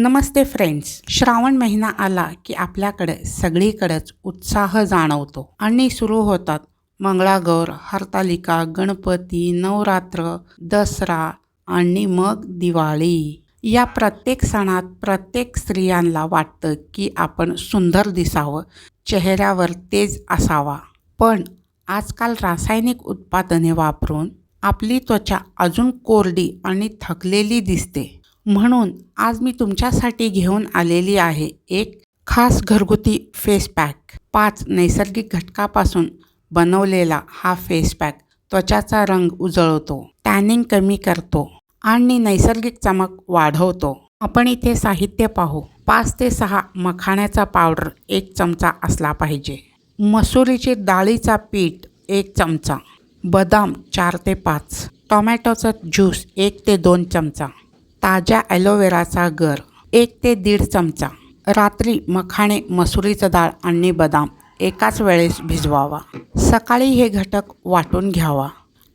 नमस्ते friends. Shravan महिना आला की आपल्याकडे सगळीकडेच उत्साह जाणवतो आणि सुरू होतात मंगळागौर हरतालिका गणपती नवरात्र दसरा आणि मग दिवाळी. या प्रत्येक सणात प्रत्येक स्त्रियांना वाटतं की आपण सुंदर दिसावं चेहऱ्यावर तेज असावा. पण आजकाल रासायनिक उत्पादने वापरून आपली त्वचा अजून कोरडी आणि थकलेली दिसते. म्हणून आज मी तुमच्यासाठी घेऊन आलेली आहे एक खास घरगुती फेस पॅक पाच नैसर्गिक घटकापासून बनवलेला हा फेस पॅक त्वचाचा रंग उजळवतो टॅनिंग कमी करतो आणि नैसर्गिक चमक वाढवतो. आपण इथे साहित्य पाहू. पाच ते सहा मखाण्याचा पावडर एक चमचा असला पाहिजे. मसुरीची डाळीचा पीठ एक चमचा. बदाम चार ते पाच. टोमॅटोचा ज्यूस एक ते दोन चमचा. ताज्या ॲलोवेराचा गर एक ते दीड चमचा. रात्री मखाणे मसुरीचं डाळ आणि बदाम एकाच वेळेस भिजवावा. सकाळी हे घटक वाटून घ्यावा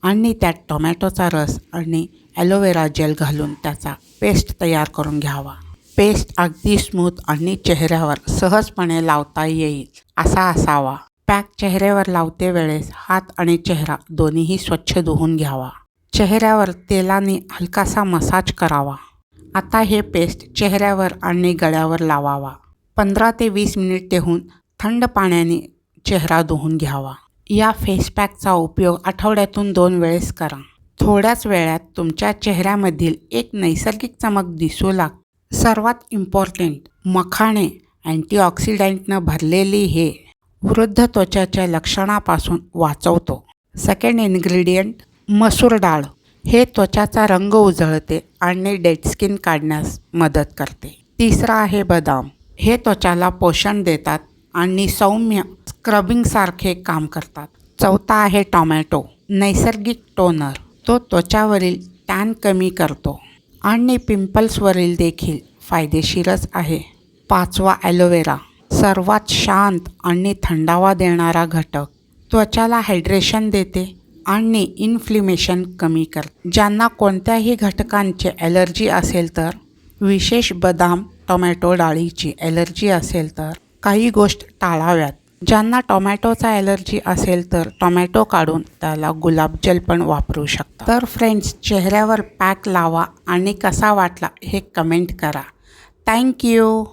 आणि त्यात टोमॅटोचा रस आणि ॲलोवेरा जेल घालून त्याचा पेस्ट तयार करून घ्यावा. पेस्ट अगदी स्मूथ आणि चेहऱ्यावर सहजपणे लावता येईल असा असावा. पॅक चेहऱ्यावर लावते वेळेस हात आणि चेहरा दोन्हीही स्वच्छ धुवून घ्यावा. चेहऱ्यावर तेलाने हलकासा मसाज करावा. आता हे पेस्ट चेहऱ्यावर आणि गळ्यावर लावावा. पंधरा ते वीस मिनिट ठेवून थंड पाण्याने चेहरा धुवून घ्यावा. या फेस पॅकचा उपयोग आठवड्यातून दोन वेळेस करा. थोड्याच वेळात तुमच्या चेहऱ्यामधील एक नैसर्गिक चमक दिसू लाग सर्वात इम्पॉर्टंट मखाणे अँटीऑक्सिडंटनं भरलेली हे वृद्ध त्वचाच्या लक्षणापासून वाचवतो. सेकंड इन्ग्रेडियंट मसूर डाळ. हे त्वचाचा रंग उजळते आणि डेड स्किन काढण्यास मदत करते. तिसरा आहे बदाम. हे त्वचाला पोषण देतात आणि सौम्य स्क्रबिंगसारखे काम करतात. चौथा आहे टॉमॅटो. नैसर्गिक टोनर. तो त्वचावरील टॅन कमी करतो आणि पिंपल्सवरील देखील फायदेशीरच आहे. पाचवा ॲलोवेरा. सर्वात शांत आणि थंडावा देणारा घटक. त्वचाला हायड्रेशन देते आणि इन्फ्लिमेशन कमी कर. ज्यांना कोणत्याही घटकांची ॲलर्जी असेल तर विशेष बदाम टोमॅटो डाळीची ॲलर्जी असेल तर काही गोष्ट टाळाव्यात. ज्यांना टोमॅटोचा ॲलर्जी असेल तर टोमॅटो काढून त्याला गुलाबजल पण वापरू शकता. तर फ्रेंड्स चेहऱ्यावर पॅक लावा आणि कसा वाटला हे कमेंट करा. थँक्यू